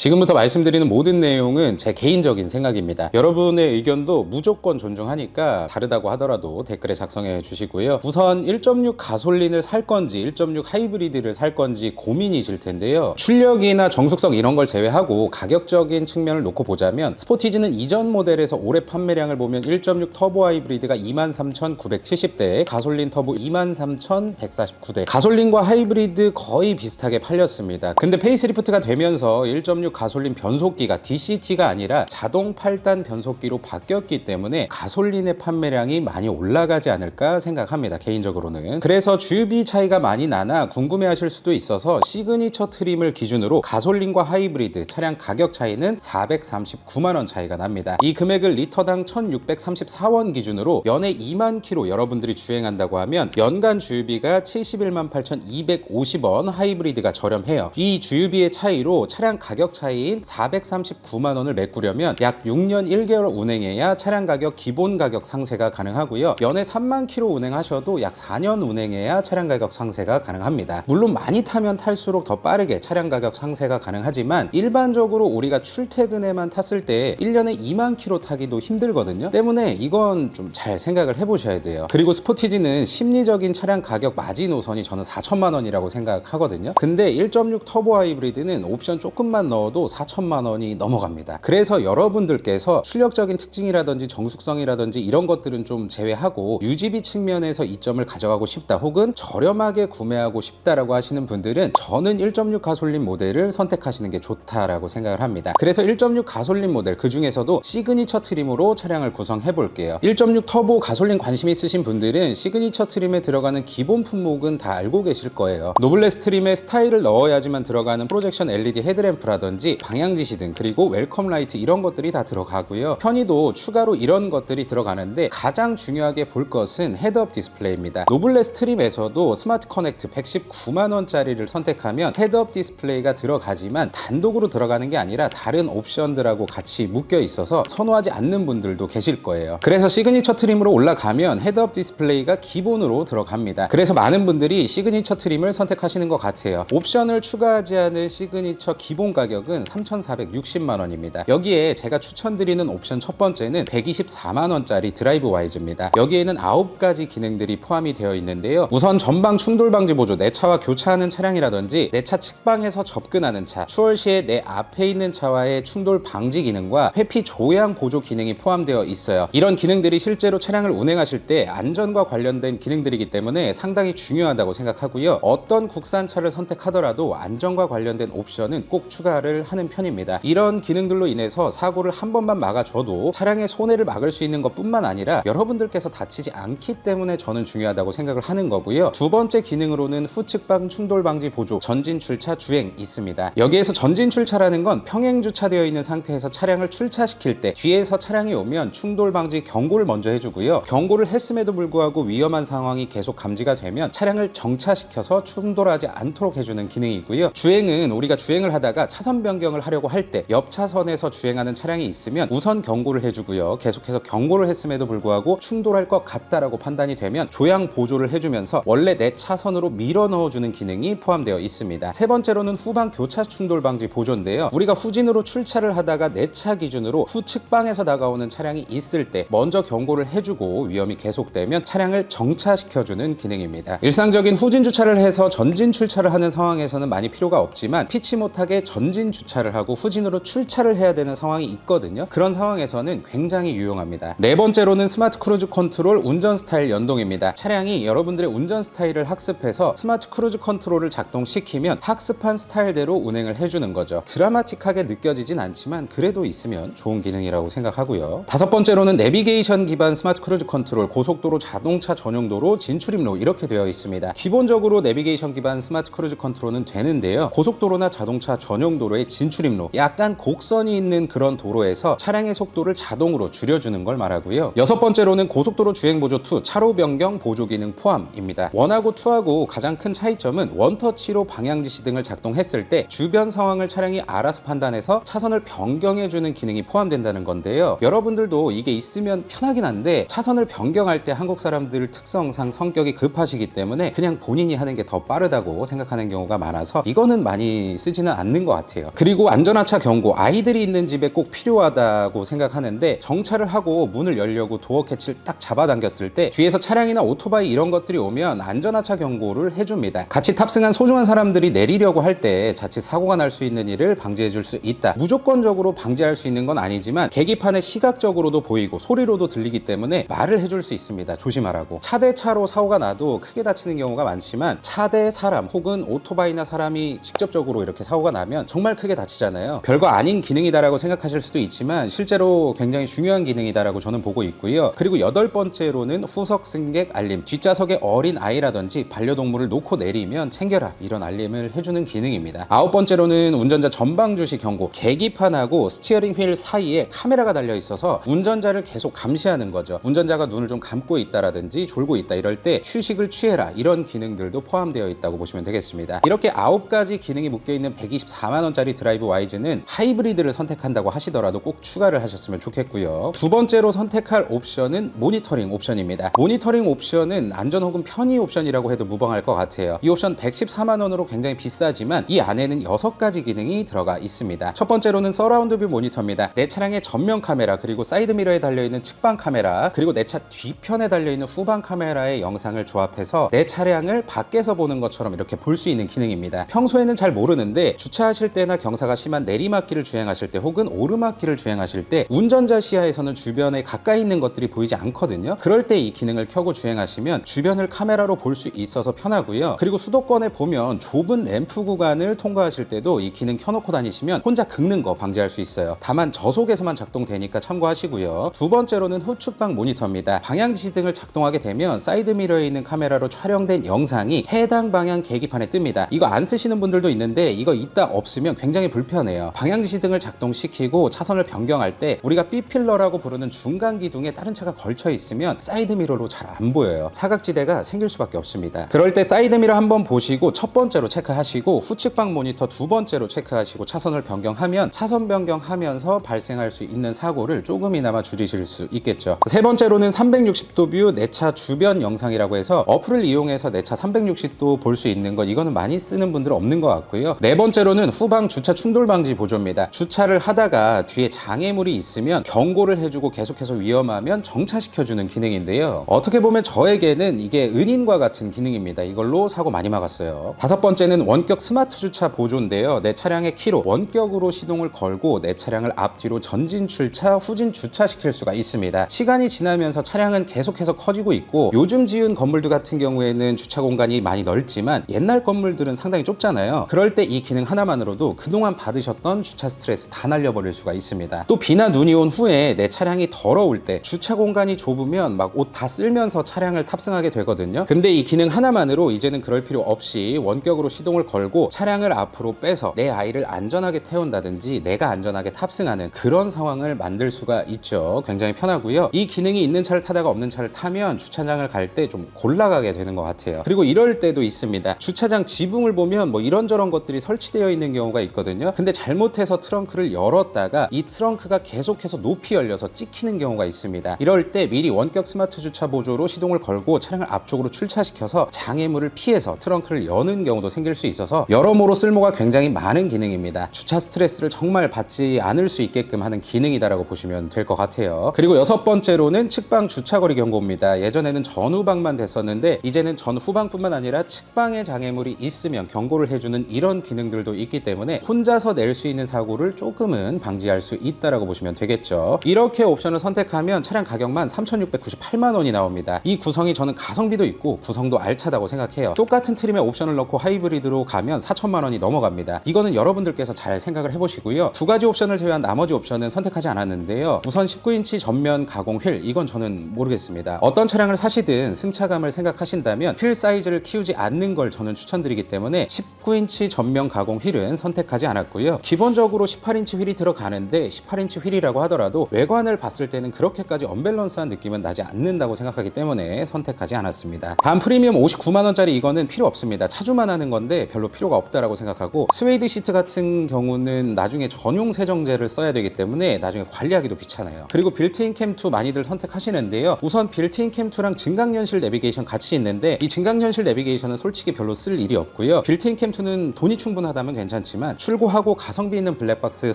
지금부터 말씀드리는 모든 내용은 제 개인적인 생각입니다. 여러분의 의견도 무조건 존중하니까 다르다고 하더라도 댓글에 작성해 주시고요. 우선 1.6 가솔린을 살 건지 1.6 하이브리드를 살 건지 고민이실 텐데요. 출력이나 정숙성 이런 걸 제외하고 가격적인 측면을 놓고 보자면 스포티지는 이전 모델에서 올해 판매량을 보면 1.6 터보 하이브리드가 23,970대, 가솔린 터보 23,149대. 가솔린과 하이브리드 거의 비슷하게 팔렸습니다. 근데 페이스리프트가 되면서 1.6 가솔린 변속기가 DCT가 아니라 자동 8단 변속기로 바뀌었기 때문에 가솔린의 판매량이 많이 올라가지 않을까 생각합니다. 개인적으로는. 그래서 주유비 차이가 많이 나나 궁금해하실 수도 있어서 시그니처 트림을 기준으로 가솔린과 하이브리드 차량 가격 차이는 439만 원 차이가 납니다. 이 금액을 리터당 1,634원 기준으로 연에 2만 킬로 여러분들이 주행한다고 하면 연간 주유비가 71만 8,250원, 하이브리드가 저렴해요. 이 주유비의 차이로 차량 가격 차이인 439만 원을 메꾸려면 약 6년 1개월 운행해야 차량 가격 기본 가격 상세가 가능하고요. 연에 3만 킬로 운행하셔도 약 4년 운행해야 차량 가격 상세가 가능합니다. 물론 많이 타면 탈수록 더 빠르게 차량 가격 상세가 가능하지만 일반적으로 우리가 출퇴근에만 탔을 때 1년에 2만 킬로 타기도 힘들거든요. 때문에 이건 좀 잘 생각을 해보셔야 돼요. 그리고 스포티지는 심리적인 차량 가격 마지노선이 저는 4천만 원이라고 생각하거든요. 근데 1.6 터보 하이브리드는 옵션 조금만 넣어 도 4천만 원이 넘어갑니다. 그래서 여러분들께서 출력적인 특징이라든지 정숙성이라든지 이런 것들은 좀 제외하고 유지비 측면에서 이점을 가져가고 싶다 혹은 저렴하게 구매하고 싶다라고 하시는 분들은 저는 1.6 가솔린 모델을 선택하시는 게 좋다라고 생각을 합니다. 그래서 1.6 가솔린 모델 그 중에서도 시그니처 트림으로 차량을 구성해 볼게요. 1.6 터보 가솔린 관심 있으신 분들은 시그니처 트림에 들어가는 기본 품목은 다 알고 계실 거예요. 노블레스 트림에 스타일을 넣어야지만 들어가는 프로젝션 LED 헤드램프라든지 방향 지시 등 그리고 웰컴 라이트 이런 것들이 다 들어가고요. 편의도 추가로 이런 것들이 들어가는데 가장 중요하게 볼 것은 헤드업 디스플레이입니다. 노블레스 트림에서도 스마트 커넥트 119만 원짜리를 선택하면 헤드업 디스플레이가 들어가지만 단독으로 들어가는 게 아니라 다른 옵션들하고 같이 묶여 있어서 선호하지 않는 분들도 계실 거예요. 그래서 시그니처 트림으로 올라가면 헤드업 디스플레이가 기본으로 들어갑니다. 그래서 많은 분들이 시그니처 트림을 선택하시는 것 같아요. 옵션을 추가하지 않은 시그니처 기본 가격은 3,460만 원입니다. 여기에 제가 추천드리는 옵션 첫 번째는 124만 원짜리 드라이브 와이즈입니다. 여기에는 9가지 기능들이 포함이 되어 있는데요. 우선 전방 충돌 방지 보조, 내 차와 교차하는 차량이라든지 내 차 측방에서 접근하는 차, 추월 시에 내 앞에 있는 차와의 충돌 방지 기능과 회피 조향 보조 기능이 포함되어 있어요. 이런 기능들이 실제로 차량을 운행하실 때 안전과 관련된 기능들이기 때문에 상당히 중요하다고 생각하고요. 어떤 국산차를 선택하더라도 안전과 관련된 옵션은 꼭 추가를 하는 편입니다. 이런 기능들로 인해서 사고를 한 번만 막아줘도 차량의 손해를 막을 수 있는 것 뿐만 아니라 여러분들께서 다치지 않기 때문에 저는 중요하다고 생각을 하는 거고요. 두 번째 기능으로는 후측방 충돌 방지 보조, 전진 출차 주행 있습니다. 여기에서 전진 출차라는 건 평행 주차되어 있는 상태에서 차량을 출차시킬 때 뒤에서 차량이 오면 충돌 방지 경고를 먼저 해주고요. 경고를 했음에도 불구하고 위험한 상황이 계속 감지가 되면 차량을 정차시켜서 충돌하지 않도록 해주는 기능이고요. 주행은 우리가 주행을 하다가 차선 변 경을 하려고 할 때 옆 차선에서 주행하는 차량이 있으면 우선 경고를 해주고요. 계속해서 경고를 했음에도 불구하고 충돌할 것 같다라고 판단이 되면 조향 보조를 해주면서 원래 내 차선으로 밀어 넣어주는 기능이 포함되어 있습니다. 세 번째로는 후방 교차 충돌 방지 보조인데요. 우리가 후진으로 출차를 하다가 내 차 기준으로 후측방에서 다가오는 차량이 있을 때 먼저 경고를 해주고 위험이 계속되면 차량을 정차시켜주는 기능입니다. 일상적인 후진 주차를 해서 전진 출차를 하는 상황에서는 많이 필요가 없지만 피치 못하게 전진 주차를 하고 후진으로 출차를 해야 되는 상황이 있거든요. 그런 상황에서는 굉장히 유용합니다. 네 번째로는 스마트 크루즈 컨트롤 운전 스타일 연동입니다. 차량이 여러분들의 운전 스타일을 학습해서 스마트 크루즈 컨트롤을 작동시키면 학습한 스타일대로 운행을 해주는 거죠. 드라마틱하게 느껴지진 않지만 그래도 있으면 좋은 기능이라고 생각하고요. 다섯 번째로는 내비게이션 기반 스마트 크루즈 컨트롤 고속도로 자동차 전용도로 진출입로 이렇게 되어 있습니다. 기본적으로 내비게이션 기반 스마트 크루즈 컨트롤은 되는데요. 고속도로나 자동차 전용도로 의 진출입로 약간 곡선이 있는 그런 도로에서 차량의 속도를 자동으로 줄여주는 걸 말하고요. 여섯 번째로는 고속도로 주행보조 2 차로 변경 보조 기능 포함입니다. 원하고 2하고 가장 큰 차이점은 원터치로 방향지시 등을 작동했을 때 주변 상황을 차량이 알아서 판단해서 차선을 변경해주는 기능이 포함된다는 건데요. 여러분들도 이게 있으면 편하긴 한데 차선을 변경할 때 한국 사람들 특성상 성격이 급하시기 때문에 그냥 본인이 하는 게 더 빠르다고 생각하는 경우가 많아서 이거는 많이 쓰지는 않는 것 같아 요. 그리고 안전하차 경고 아이들이 있는 집에 꼭 필요하다고 생각하는데 정차를 하고 문을 열려고 도어 캐치를 딱 잡아당겼을 때 뒤에서 차량이나 오토바이 이런 것들이 오면 안전하차 경고를 해줍니다. 같이 탑승한 소중한 사람들이 내리려고 할 때 자칫 사고가 날 수 있는 일을 방지해 줄 수 있다. 무조건적으로 방지할 수 있는 건 아니지만 계기판에 시각적으로도 보이고 소리로도 들리기 때문에 말을 해줄 수 있습니다. 조심하라고. 차대 차로 사고가 나도 크게 다치는 경우가 많지만 차대 사람 혹은 오토바이나 사람이 직접적으로 이렇게 사고가 나면 정말 크게 다치잖아요. 별거 아닌 기능이다라고 생각하실 수도 있지만 실제로 굉장히 중요한 기능이다라고 저는 보고 있고요. 그리고 여덟 번째로는 후석 승객 알림. 뒷좌석에 어린 아이라든지 반려동물을 놓고 내리면 챙겨라 이런 알림을 해주는 기능입니다. 아홉 번째로는 운전자 전방 주시 경고. 계기판하고 스티어링 휠 사이에 카메라가 달려 있어서 운전자를 계속 감시하는 거죠. 운전자가 눈을 좀 감고 있다라든지 졸고 있다 이럴 때 휴식을 취해라 이런 기능들도 포함되어 있다고 보시면 되겠습니다. 이렇게 아홉 가지 기능이 묶여 있는 124만 원짜리 드라이브 와이즈는 하이브리드를 선택한다고 하시더라도 꼭 추가를 하셨으면 좋겠고요. 두 번째로 선택할 옵션은 모니터링 옵션입니다. 모니터링 옵션은 안전 혹은 편의 옵션이라고 해도 무방할 것 같아요. 이 옵션 114만 원으로 굉장히 비싸지만 이 안에는 여섯 가지 기능이 들어가 있습니다. 첫 번째로는 서라운드 뷰 모니터입니다. 내 차량의 전면 카메라 그리고 사이드 미러에 달려 있는 측방 카메라 그리고 내 차 뒤편에 달려 있는 후방 카메라의 영상을 조합해서 내 차량을 밖에서 보는 것처럼 이렇게 볼 수 있는 기능입니다. 평소에는 잘 모르는데 주차하실 때나 경사가 심한 내리막길을 주행하실 때 혹은 오르막길을 주행하실 때 운전자 시야에서는 주변에 가까이 있는 것들이 보이지 않거든요. 그럴 때 이 기능을 켜고 주행하시면 주변을 카메라로 볼 수 있어서 편하고요. 그리고 수도권에 보면 좁은 램프 구간을 통과하실 때도 이 기능 켜놓고 다니시면 혼자 긁는 거 방지할 수 있어요. 다만 저속에서만 작동되니까 참고하시고요. 두 번째로는 후측방 모니터입니다. 방향 지시등을 작동하게 되면 사이드 미러에 있는 카메라로 촬영된 영상이 해당 방향 계기판에 뜹니다. 이거 안 쓰시는 분들도 있는데 이거 있다 없으면 굉장히 불편해요. 방향 지시 등을 작동시키고 차선을 변경할 때 우리가 B필러라고 부르는 중간 기둥에 다른 차가 걸쳐 있으면 사이드 미러로 잘 안 보여요. 사각지대가 생길 수밖에 없습니다. 그럴 때 사이드 미러 한번 보시고 첫 번째로 체크하시고 후측방 모니터 두 번째로 체크하시고 차선을 변경하면 차선 변경하면서 발생할 수 있는 사고를 조금이나마 줄이실 수 있겠죠. 세 번째로는 360도 뷰 내 차 주변 영상이라고 해서 어플을 이용해서 내 차 360도 볼 수 있는 것 이거는 많이 쓰는 분들 은 없는 것 같고요. 네 번째로는 후방 주차 충돌 방지 보조입니다. 주차를 하다가 뒤에 장애물이 있으면 경고를 해주고 계속해서 위험하면 정차시켜주는 기능인데요. 어떻게 보면 저에게는 이게 은인과 같은 기능입니다. 이걸로 사고 많이 막았어요. 다섯 번째는 원격 스마트 주차 보조인데요. 내 차량의 키로 원격으로 시동을 걸고 내 차량을 앞뒤로 전진 출차, 후진 주차시킬 수가 있습니다. 시간이 지나면서 차량은 계속해서 커지고 있고 요즘 지은 건물들 같은 경우에는 주차 공간이 많이 넓지만 옛날 건물들은 상당히 좁잖아요. 그럴 때 이 기능 하나만으로도 그 동안 받으셨던 주차 스트레스 다 날려버릴 수가 있습니다. 또 비나 눈이 온 후에 내 차량이 더러울 때 주차 공간이 좁으면 막 옷 다 쓸면서 차량을 탑승하게 되거든요. 근데 이 기능 하나만으로 이제는 그럴 필요 없이 원격으로 시동을 걸고 차량을 앞으로 빼서 내 아이를 안전하게 태운다든지 내가 안전하게 탑승하는 그런 상황을 만들 수가 있죠. 굉장히 편하고요. 이 기능이 있는 차를 타다가 없는 차를 타면 주차장을 갈 때 좀 골라가게 되는 것 같아요. 그리고 이럴 때도 있습니다. 주차장 지붕을 보면 뭐 이런저런 것들이 설치되어 있는 경우가 있 거든요. 근데 잘못해서 트렁크를 열었다가 이 트렁크가 계속해서 높이 열려서 찍히는 경우가 있습니다. 이럴 때 미리 원격 스마트 주차 보조로 시동을 걸고 차량을 앞쪽으로 출차시켜서 장애물을 피해서 트렁크를 여는 경우도 생길 수 있어서 여러모로 쓸모가 굉장히 많은 기능입니다. 주차 스트레스를 정말 받지 않을 수 있게끔 하는 기능이다라고 보시면 될 것 같아요. 그리고 여섯 번째로는 측방 주차거리 경고입니다. 예전에는 전후방만 됐었는데 이제는 전후방뿐만 아니라 측방에 장애물이 있으면 경고를 해주는 이런 기능들도 있기 때문에 혼자서 낼 수 있는 사고를 조금은 방지할 수 있다라고 보시면 되겠죠. 이렇게 옵션을 선택하면 차량 가격만 3,698만 원이 나옵니다. 이 구성이 저는 가성비도 있고 구성도 알차다고 생각해요. 똑같은 트림에 옵션을 넣고 하이브리드로 가면 4천만 원이 넘어갑니다. 이거는 여러분들께서 잘 생각을 해보시고요. 두 가지 옵션을 제외한 나머지 옵션은 선택하지 않았는데요. 우선 19인치 전면 가공 휠 이건 저는 모르겠습니다. 어떤 차량을 사시든 승차감을 생각하신다면 휠 사이즈를 키우지 않는 걸 저는 추천드리기 때문에 19인치 전면 가공 휠은 선택 하지 않았고요. 기본적으로 18인치 휠이 들어가는데 18인치 휠이라고 하더라도 외관을 봤을 때는 그렇게까지 언밸런스한 느낌은 나지 않는다고 생각하기 때문에 선택하지 않았습니다. 다음 프리미엄 59만 원짜리 이거는 필요 없습니다. 차주만 하는 건데 별로 필요가 없다라고 생각하고 스웨이드 시트 같은 경우는 나중에 전용 세정제를 써야 되기 때문에 나중에 관리하기도 귀찮아요. 그리고 빌트인 캠2 많이들 선택하시는데요. 우선 빌트인 캠2랑 증강현실 내비게이션 같이 있는데 이 증강현실 내비게이션은 솔직히 별로 쓸 일이 없고요. 빌트인 캠2는 돈이 충분하다면 괜찮지만 출고하고 가성비 있는 블랙박스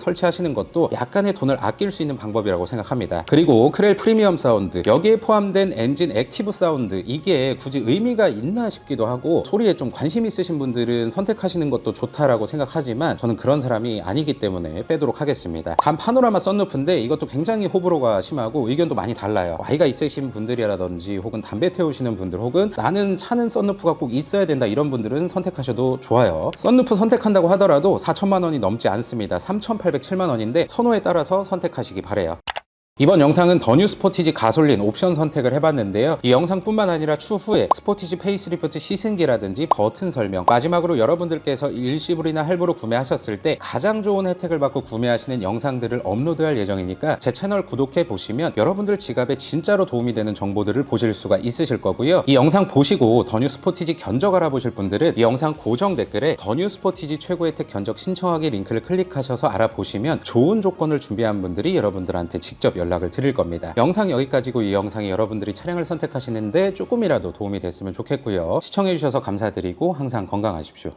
설치하시는 것도 약간의 돈을 아낄 수 있는 방법이라고 생각합니다. 그리고 크렐 프리미엄 사운드 여기에 포함된 엔진 액티브 사운드 이게 굳이 의미가 있나 싶기도 하고 소리에 좀 관심 있으신 분들은 선택하시는 것도 좋다라고 생각하지만 저는 그런 사람이 아니기 때문에 빼도록 하겠습니다. 단 파노라마 썬루프인데 이것도 굉장히 호불호가 심하고 의견도 많이 달라요. 아이가 있으신 분들이라든지 혹은 담배 태우시는 분들 혹은 나는 차는 썬루프가 꼭 있어야 된다 이런 분들은 선택하셔도 좋아요. 썬루프 선택한다고 하더라도 4 천만 원이 넘지 않습니다. 3,807만 원인데 선호에 따라서 선택하시기 바래요. 이번 영상은 더 뉴 스포티지 가솔린 옵션 선택을 해봤는데요. 이 영상뿐만 아니라 추후에 스포티지 페이스리프트 시승기라든지 버튼 설명, 마지막으로 여러분들께서 일시불이나 할부로 구매하셨을 때 가장 좋은 혜택을 받고 구매하시는 영상들을 업로드할 예정이니까 제 채널 구독해 보시면 여러분들 지갑에 진짜로 도움이 되는 정보들을 보실 수가 있으실 거고요. 이 영상 보시고 더 뉴 스포티지 견적 알아보실 분들은 이 영상 고정 댓글에 더 뉴 스포티지 최고 혜택 견적 신청하기 링크를 클릭하셔서 알아보시면 좋은 조건을 준비한 분들이 여러분들한테 직접 연락을 드릴 겁니다. 영상 여기까지고 이 영상이 여러분들이 차량을 선택하시는데 조금이라도 도움이 됐으면 좋겠고요. 시청해주셔서 감사드리고 항상 건강하십시오.